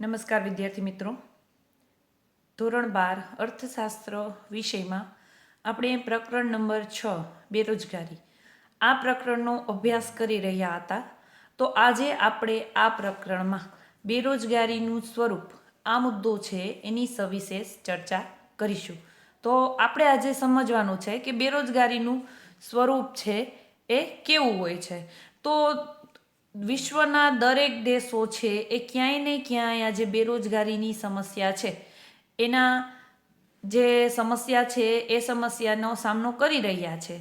નમસ્કાર વિદ્યાર્થી મિત્રો. ધોરણ બાર અર્થશાસ્ત્ર વિષયમાં આપણે પ્રકરણ નંબર છ, બેરોજગારી. આ પ્રકરણનો અભ્યાસ કરી રહ્યા હતા. તો આજે આપણે આ પ્રકરણમાં બેરોજગારીનું સ્વરૂપ, આ મુદ્દો છે એની સવિશેષ ચર્ચા કરીશું. તો આપણે આજે સમજવાનું છે કે બેરોજગારીનું સ્વરૂપ છે એ કેવું હોય છે. તો વિશ્વના દરેક દેશો છે એ ક્યાંય ને ક્યાંય આજે બેરોજગારીની સમસ્યા છે. એના જે સમસ્યા છે એ સમસ્યાનો સામનો કરી રહ્યા છે.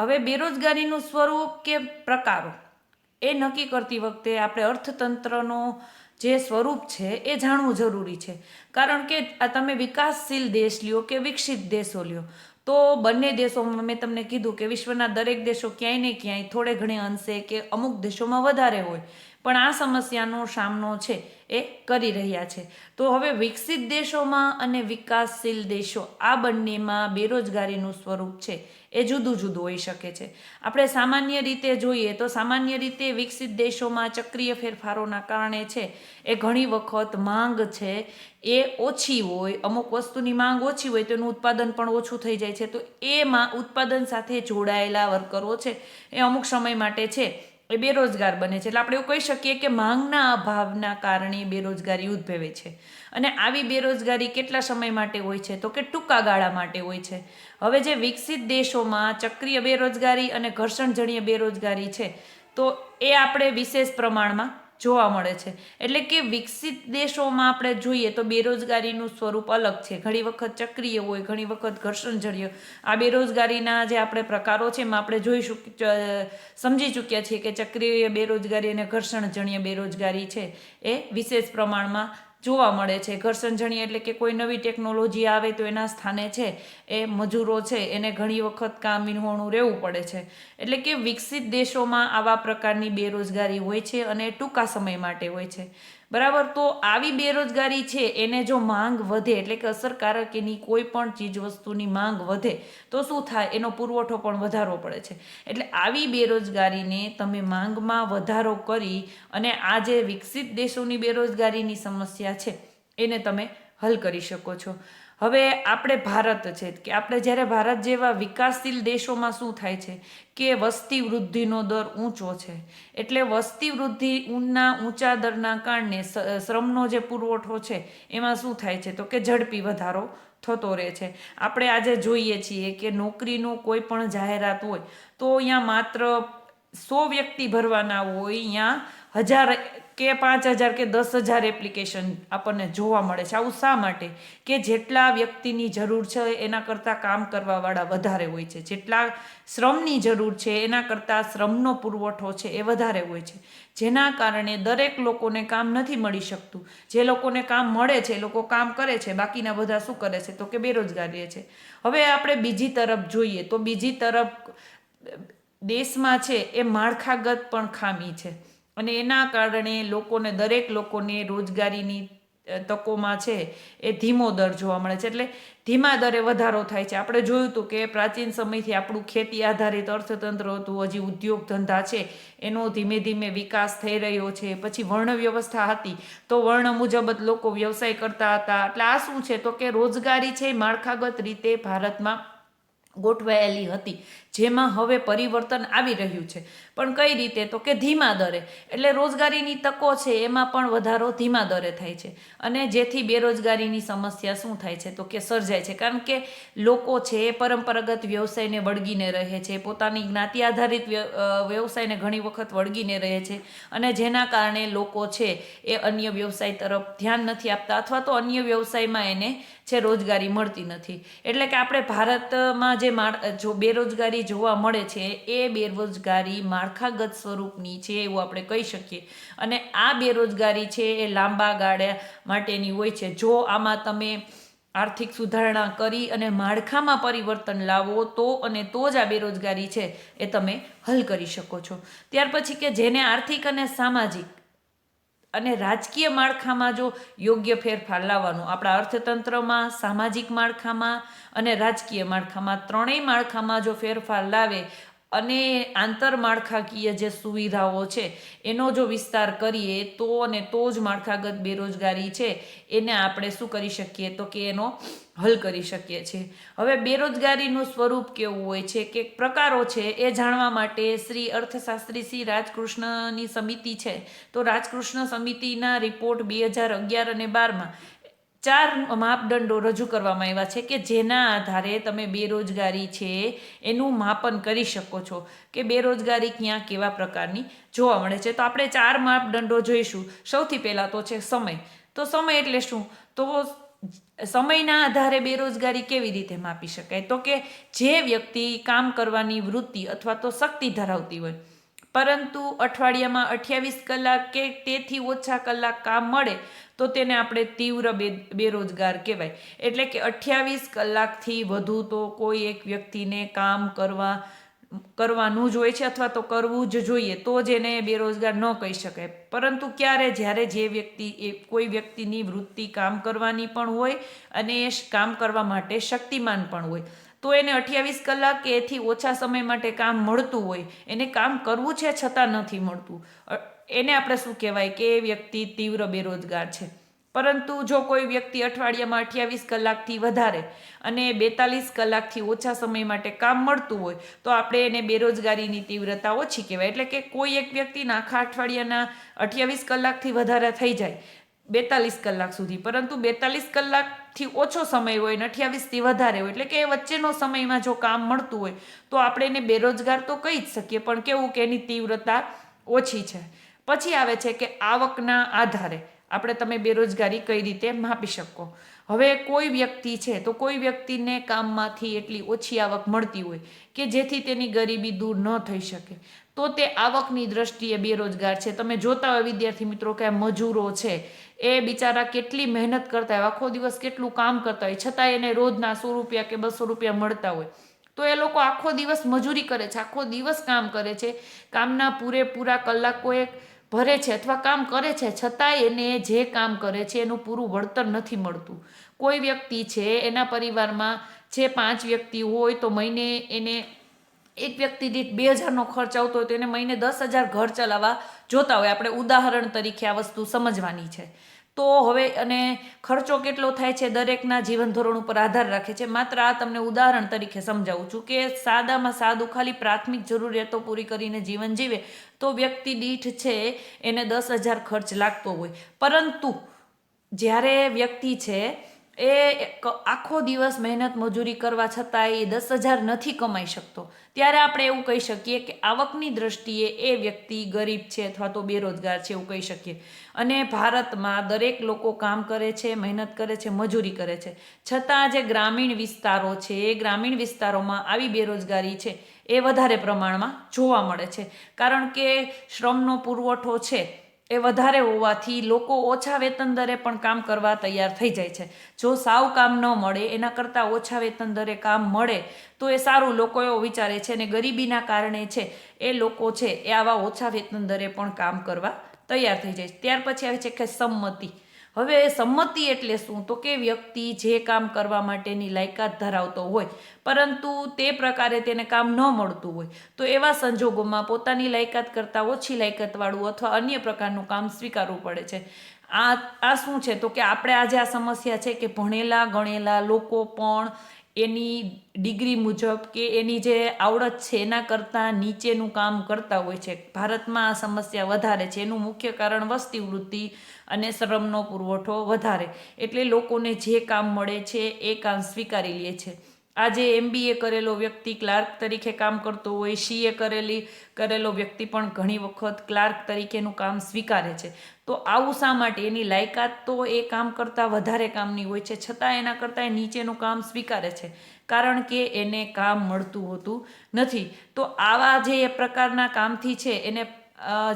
હવે બેરોજગારીનું સ્વરૂપ કે પ્રકારો એ નક્કી કરતી વખતે આપણે અર્થતંત્રનો જે સ્વરૂપ છે એ જાણવું જરૂરી છે. કારણ કે આ તમે વિકાસશીલ દેશ લ્યો કે વિકસિત દેશો લ્યો તો બંને દેશોમાં મેં તમને કીધું કે વિશ્વના દરેક દેશો ક્યાંય ને ક્યાંય થોડે ઘણે અંશે કે અમુક દેશોમાં વધારે હોય. પણ આ સમસ્યાનો સામનો છે. એ કરી રહ્યા છે. તો હવે વિકસિત દેશોમાં અને વિકાસશીલ દેશો આ બંનેમાં બેરોજગારીનું સ્વરૂપ છે. એ જુદું જુદું હોઈ શકે છે. આપણે સામાન્ય રીતે જોઈએ તો સામાન્ય રીતે વિકસિત દેશોમાં ચક્રીય ફેરફારોના કારણે છે. એ ઘણી વખત માંગ છે. એ ઓછી હોય, અમુક વસ્તુની માંગ ઓછી હોય તો એનું ઉત્પાદન પણ ઓછું થઈ જાય છે. તો એમાં ઉત્પાદન સાથે જોડાયેલા વર્કરો છે. એ અમુક સમય માટે છે. એ બેરોજગાર બને છે. એટલે આપણે એવું કહી શકીએ કે માંગના અભાવના કારણે બેરોજગારી ઉદ્ભવે છે. અને આવી બેરોજગારી કેટલા સમય માટે હોય છે? તો કે ટૂંકા ગાળા માટે હોય છે. હવે જે વિકસિત દેશોમાં ચક્રીય બેરોજગારી અને ઘર્ષણજન્ય બેરોજગારી છે, તો એ આપણે વિશેષ પ્રમાણમાં જોવા મળે છે. એટલે કે વિકસિત દેશોમાં આપણે જોઈએ તો બેરોજગારીનું સ્વરૂપ અલગ છે. ઘણી વખત ચક્રીય હોય, ઘણી વખત ઘર્ષણજન્ય. આ બેરોજગારીના જે આપણે પ્રકારો છે એમાં આપણે જોઈ સમજી ચૂક્યા છીએ કે ચક્રીય બેરોજગારી અને ઘર્ષણજન્ય બેરોજગારી છે. એ વિશેષ પ્રમાણમાં જોવા મળે છે. ઘરસંજણી એટલે કે કોઈ નવી ટેકનોલોજી આવે તો એના સ્થાને છે એ મજૂરો છે એને ઘણી વખત કામ વિનહોણું રહેવું પડે છે. એટલે કે વિકસિત દેશોમાં આવા પ્રકારની બેરોજગારી હોય છે અને ટૂંકા સમય માટે હોય છે. બરાબર? તો આવી બેરોજગારી છે, એને જો માંગ વધે, એટલે કે અસરકારક એની કોઈ પણ ચીજ વસ્તુની માંગ વધે, તો શું થાય? એનો પુરવઠો પણ વધારવો પડે છે. એટલે આવી બેરોજગારીને તમે માંગમાં વધારો કરી અને આ જે વિકસિત દેશોની બેરોજગારીની સમસ્યા છે, એને તમે હલ કરી શકો છો. હવે આપણે ભારત છે કે આપણે જ્યારે ભારત જેવા વિકાસશીલ દેશોમાં શું થાય છે કે વસ્તી વૃદ્ધિનો દર ઊંચો છે. એટલે વસ્તી વૃદ્ધિના ઊંચા દરના કારણે શ્રમનો જે પુરવઠો છે એમાં શું થાય છે તો કે ઝડપી વધારો થતો રહે છે. આપણે આજે જોઈએ છીએ કે નોકરીનું કોઈ પણ જાહેરાત હોય તો અહીંયા માત્ર સો વ્યક્તિ ભરવાના હોય, અહીંયા હજાર કે પાંચ હજાર કે દસ હજાર એપ્લિકેશન આપણને જોવા મળે છે. આવું શા માટે? કે જેટલા વ્યક્તિની જરૂર છે એના કરતાં કામ કરવાવાળા વધારે હોય છે. જેટલા શ્રમની જરૂર છે એના કરતાં શ્રમનો પુરવઠો છે એ વધારે હોય છે. જેના કારણે દરેક લોકોને કામ નથી મળી શકતું. જે લોકોને કામ મળે છે, એ લોકો કામ કરે છે, બાકીના બધા શું કરે છે? તો કે બેરોજગારી છે. હવે આપણે બીજી તરફ જોઈએ તો બીજી તરફ દેશમાં છે એ માળખાગત પણ ખામી છે. અને એના કારણે લોકોને, દરેક લોકોને રોજગારીની તકોમાં છે એ ધીમો દર જોવા મળે છે. એટલે ધીમા દરે વધારો થાય છે. આપણે જોયું હતું કે પ્રાચીન સમયથી આપણું ખેતી આધારિત અર્થતંત્ર હતું. હજી ઉદ્યોગ ધંધા છે. એનો ધીમે ધીમે વિકાસ થઈ રહ્યો છે. પછી વર્ણ વ્યવસ્થા હતી. તો વર્ણ મુજબ જ લોકો વ્યવસાય કરતા હતા. એટલે આ શું છે? તો કે રોજગારી છે માળખાગત રીતે ભારતમાં ગોઠવાયેલી હતી, જેમાં હવે પરિવર્તન આવી રહ્યું છે. પણ કઈ રીતે? તો કે ધીમા દરે. એટલે રોજગારીની તકો છે, એમાં પણ વધારો ધીમા દરે થાય છે. અને જેથી બેરોજગારીની સમસ્યા શું થાય છે? તો કે સર્જાય છે. કારણ કે લોકો છે, એ પરંપરાગત વ્યવસાયને વળગીને રહે છે, પોતાની જ્ઞાતિ આધારિત વ્યવસાયને ઘણી વખત વળગીને રહે છે. અને જેના કારણે લોકો છે, એ અન્ય વ્યવસાય તરફ ધ્યાન નથી આપતા. અથવા તો અન્ય વ્યવસાયમાં એને છે, રોજગારી મળતી નથી. એટલે કે આપણે ભારતમાં જે જો બેરોજગારી જોવા મળે છે, એ બેરોજગારી માળખાગત સ્વરૂપની છે એવું આપણે કહી શકીએ. અને આ બેરોજગારી છે એ લાંબા ગાળા માટેની હોય છે. જો આમાં તમે આર્થિક સુધારણા કરી અને માળખામાં પરિવર્તન લાવો, તો અને તો જ આ બેરોજગારી છે એ તમે હલ કરી શકો છો. ત્યાર પછી કે જેને આર્થિક અને સામાજિક અને રાજકીય માળખામાં જો યોગ્ય ફેરફાર લાવવાનો, આપણા અર્થતંત્રમાં, સામાજિક માળખામાં અને રાજકીય માળખામાં, ત્રણેય માળખામાં જો ફેરફાર લાવે અને આંતરમાળખાકીય જે સુવિધાઓ છે, એનો જો વિસ્તાર કરીએ, તો અને તો જ માળખાગત બેરોજગારી છે, એને આપણે શું કરી શકીએ? તો કે એનો હલ કરી શકીએ છીએ. હવે બેરોજગારીનું સ્વરૂપ કેવું હોય છે? કે પ્રકારો છે એ જાણવા માટે શ્રી અર્થશાસ્ત્રી શ્રી રાજકૃષ્ણની સમિતિ છે. તો રાજકૃષ્ણ સમિતિના રિપોર્ટ બે હજાર અગિયાર અને બારમાં ચાર માપદંડો રજૂ કરવામાં આવ્યા છે કે જેના આધારે તમે બેરોજગારી છે એનું માપન કરી શકો છો. કે બેરોજગારી ક્યાં કેવા પ્રકારની જોવા મળે છે? તો આપણે ચાર માપદંડો જોઈશું. સૌથી પહેલાં તો છે સમય. તો સમય એટલે શું? તો સમયના આધારે બેરોજગારી કેવી રીતે માપી શકાય? તો કે જે વ્યક્તિ કામ કરવાની વૃત્તિ અથવા તો શક્તિ ધરાવતી હોય, પરંતુ અઠવાડિયામાં અઠ્યાવીસ કલાક કે તેથી ઓછા કલાક કામ મળે, તો તેને આપણે તીવ્ર બે, બેરોજગાર કહેવાય. એટલે કે અઠ્યાવીસ કલાકથી વધુ તો કોઈ એક વ્યક્તિને કામ કરવા કરવાનું જ હોય છે અથવા તો કરવું જ જોઈએ, તો જ એને બેરોજગાર ન કહી શકાય. પરંતુ ક્યારે જ્યારે જે વ્યક્તિ, એ કોઈ વ્યક્તિની વૃત્તિ કામ કરવાની પણ હોય અને એ કામ કરવા માટે શક્તિમાન પણ હોય, તો એને અઠ્યાવીસ કલાક કે એથી ઓછા સમય માટે કામ મળતું હોય, એને કામ કરવું છે છતાં નથી મળતું. એને આપણે શું કહેવાય કે એ વ્યક્તિ તીવ્ર બેરોજગાર છે. પરંતુ જો કોઈ વ્યક્તિ અઠવાડિયામાં અઠ્યાવીસ કલાકથી વધારે અને બેતાલીસ કલાકથી ઓછા સમય માટે કામ મળતું હોય, તો આપણે એને બેરોજગારીની તીવ્રતા ઓછી કહેવાય. એટલે કે કોઈ એક વ્યક્તિના આખા અઠવાડિયાના અઠ્યાવીસ કલાકથી વધારે થઈ જાય, બેતાલીસ કલાક સુધી. પરંતુ બેતાલીસ કલાકથી ઓછો સમય હોય ને અઠ્યાવીસથી વધારે હોય, એટલે કે એ વચ્ચેનો સમયમાં જો કામ મળતું હોય, તો આપણે એને બેરોજગાર તો કહી જ શકીએ, પણ કેવું કે એની તીવ્રતા ઓછી છે. પછી આવે છે કે આવકના આધારે આપણે તમે બેરોજગારી કઈ રીતે માપી શકો? હવે કોઈ વ્યક્તિ છે, તો કોઈ વ્યક્તિને કામમાંથી એટલી ઓછી આવક મળતી હોય કે જેથી તેની ગરીબી દૂર ન થઈ શકે. તો તે આવકની દ્રષ્ટિએ બેરોજગાર છે. તમે જોતા હોય વિદ્યાર્થી મિત્રો કે મજૂરો છે, એ બિચારા કેટલી મહેનત કરતા હોય, આખો દિવસ કેટલું કામ કરતા હોય છતાં એને રોજના સો રૂપિયા કે બસો રૂપિયા મળતા હોય. તો એ લોકો આખો દિવસ મજૂરી કરે છે, આખો દિવસ કામ કરે છે. કામના પૂરેપૂરા કલાકો એ ભરે છે અથવા કામ કરે છે, છતાંય એને જે કામ કરે છે એનું પૂરું વળતર નથી મળતું. કોઈ વ્યક્તિ છે, એના પરિવારમાં જે પાંચ વ્યક્તિ હોય તો મહિને એને એક વ્યક્તિ દીઠ બે હજારનો ખર્ચ આવતો હોય તો એને મહિને દસ હજાર ઘર ચલાવવા જોતા હોય. આપણે ઉદાહરણ તરીકે આ વસ્તુ સમજવાની છે. તો હવે અને ખર્ચો કેટલો થાય છે દરેકના જીવન ધોરણ ઉપર આધાર રાખે છે. માત્ર આ તમને ઉદાહરણ તરીકે સમજાવું છું કે સાદામાં સાદું ખાલી પ્રાથમિક જરૂરિયાતો પૂરી કરીને જીવન જીવે તો વ્યક્તિ દીઠ છે એને દસ હજાર ખર્ચ લાગતો હોય. પરંતુ જ્યારે વ્યક્તિ છે એ આખો દિવસ મહેનત મજૂરી કરવા છતાં એ દસ હજાર નથી કમાઈ શકતો. ત્યારે આપણે એવું કહી શકીએ કે આવકની દ્રષ્ટિએ એ વ્યક્તિ ગરીબ છે અથવા તો બેરોજગાર છે એવું કહી શકીએ. અને ભારતમાં દરેક લોકો કામ કરે છે, મહેનત કરે છે, મજૂરી કરે છે. છતાં જે ગ્રામીણ વિસ્તારો છે, એ ગ્રામીણ વિસ્તારોમાં આવી બેરોજગારી છે એ વધારે પ્રમાણમાં જોવા મળે છે. કારણ કે શ્રમનો પુરવઠો છે એ વધારે હોવાથી લોકો ઓછા વેતન દરે પણ કામ કરવા તૈયાર થઈ જાય છે. જો સાવ કામ ન મળે, એના કરતાં ઓછા વેતન દરે કામ મળે, તો એ સારું લોકો એવો વિચારે છે અને ગરીબીના કારણે છે, એ લોકો છે, એ આવા ઓછા વેતન દરે પણ કામ કરવા તૈયાર થઈ જાય છે. ત્યાર પછી આવે છે કે સંમતિ. હવે સંમતિ એટલે શું? તો કે વ્યક્તિ જે કામ કરવા માટેની લાયકાત ધરાવતો હોય, પરંતુ તે પ્રકારે તેને કામ ન મળતું હોય, તો એવા સંજોગોમાં પોતાની લાયકાત કરતાં ઓછી લાયકાતવાળું અથવા અન્ય પ્રકારનું કામ સ્વીકારવું પડે છે. આ આ શું છે? તો કે આપણે આજે આ સમસ્યા છે કે ભણેલા ગણેલા લોકો પણ એની ડિગ્રી મુજબ કે એની જે આવડત છે, એના કરતાં નીચેનું કામ કરતા હોય છે. ભારતમાં આ સમસ્યા વધારે છે. એનું મુખ્ય કારણ વસ્તી વૃદ્ધિ અને શ્રમનો પુરવઠો વધારે. એટલે લોકોને જે કામ મળે છે, એ કામ સ્વીકારી લે છે. આજે એમબીએ કરેલો વ્યક્તિ ક્લાર્ક તરીકે કામ કરતો હોય સીએ કરેલી, કરેલો વ્યક્તિ પણ ઘણી વખત ક્લાર્ક તરીકેનું કામ સ્વીકારે છે. તો આવું શા માટે? એની લાયકાત તો એ કામ કરતાં વધારે કામની હોય છે. છતાં એના કરતાં એ નીચેનું કામ સ્વીકારે છે. કારણ કે એને કામ મળતું હોતું નથી. તો આવા જે પ્રકારના કામથી છે, એને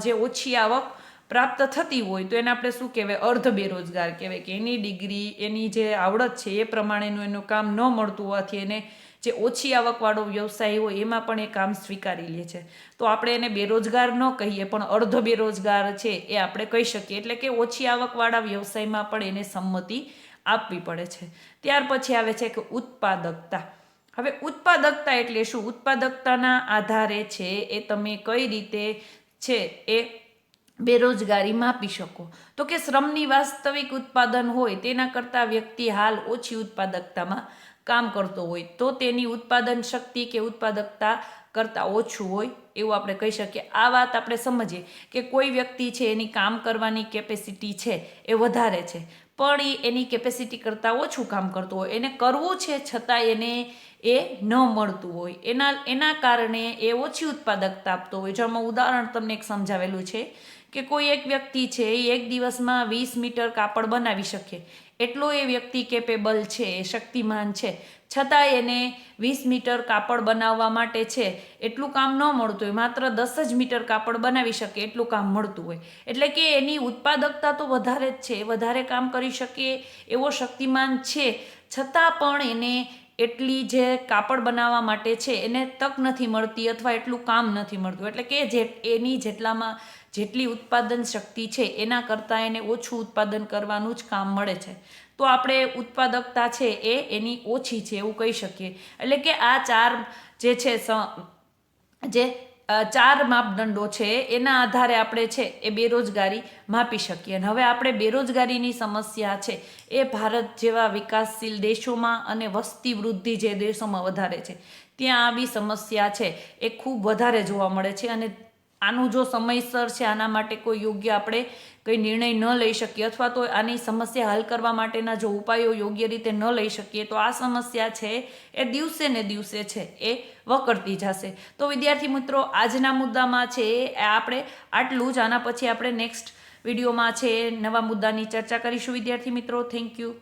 જે ઓછી આવક પ્રાપ્ત થતી હોય, તો એને આપણે શું કહેવાય? અર્ધ બેરોજગાર કહેવાય કે એની ડિગ્રી, એની જે આવડત છે, એ પ્રમાણેનું એનું કામ ન મળતું હોવાથી એને જે ઓછી આવકવાળો વ્યવસાય હોય એમાં પણ એ કામ સ્વીકારી લે છે. તો આપણે એને બેરોજગાર ન કહીએ, પણ અર્ધ બેરોજગાર છે એ આપણે કહી શકીએ. એટલે કે ઓછી આવકવાળા વ્યવસાયમાં પણ એને સંમતિ આપવી પડે છે. ત્યાર પછી આવે છે કે ઉત્પાદકતા. હવે ઉત્પાદકતા એટલે શું? ઉત્પાદકતાના આધારે છે એ તમે કઈ રીતે છે એ બેરોજગારી માપી શકો. તો કે શ્રમની વાસ્તવિક ઉત્પાદન હોય તેના કરતાં વ્યક્તિ હાલ ઓછી ઉત્પાદકતામાં કામ કરતો હોય, તો તેની ઉત્પાદન શક્તિ કે ઉત્પાદકતા કરતાં ઓછું હોય, એવું આપણે કહી શકીએ. આ વાત આપણે સમજીએ કે કોઈ વ્યક્તિ છે, એની કામ કરવાની કેપેસિટી છે, એ વધારે છે. પણ એ એની કેપેસિટી કરતાં ઓછું કામ કરતું હોય. એને કરવું છે છતાં એને એ ન મળતું હોય. એના એના કારણે એ ઓછી ઉત્પાદકતા આપતો હોય. જો આમાં ઉદાહરણ તમને એક સમજાવેલું છે કે કોઈ એક વ્યક્તિ છે એ એક દિવસમાં વીસ મીટર કાપડ બનાવી શકે. એટલો એ વ્યક્તિ કેપેબલ છે, એ શક્તિમાન છે. છતાં એને વીસ મીટર કાપડ બનાવવા માટે છે, એટલું કામ ન મળતું હોય. માત્ર દસ જ મીટર કાપડ બનાવી શકે, એટલું કામ મળતું હોય. એટલે કે એની ઉત્પાદકતા તો વધારે જ છે વધારે કામ કરી શકે એવો શક્તિમાન છે. છતાં પણ એને એટલી જે કાપડ બનાવવા માટે છે, એને તક નથી મળતી અથવા એટલું કામ નથી મળતું. એટલે કે જે એની જેટલામાં જેટલી ઉત્પાદન શક્તિ છે, એના કરતાં એને ઓછું ઉત્પાદન કરવાનું જ કામ મળે છે. તો આપણે ઉત્પાદકતા છે એ એની ઓછી છે એવું કહી શકીએ. એટલે કે આ ચાર જે છે જે ચાર માપદંડો છે, એના આધારે આપણે છે એ બેરોજગારી માપી શકીએ. અને હવે આપણે બેરોજગારીની સમસ્યા છે એ ભારત જેવા વિકાસશીલ દેશોમાં અને વસ્તી વૃદ્ધિ જે દેશોમાં વધારે છે, ત્યાં આવી સમસ્યા છે એ ખૂબ વધારે જોવા મળે છે અને આનું જો સમયસર છે, આના માટે કોઈ યોગ્ય આપણે કંઈ નિર્ણય ન લઈ શકીએ અથવા તો આની સમસ્યા હલ કરવા માટેના જો ઉપાયો યોગ્ય રીતે ન લઈ શકીએ, તો આ સમસ્યા છે, એ દિવસે ને દિવસે છે, એ વકરતી જશે. તો વિદ્યાર્થી મિત્રો, આજના મુદ્દામાં છે, એ આપણે આટલું જ. આના પછી આપણે નેક્સ્ટ વિડીયોમાં છે, નવા મુદ્દાની ચર્ચા કરીશું. વિદ્યાર્થી મિત્રો, થેન્ક યુ.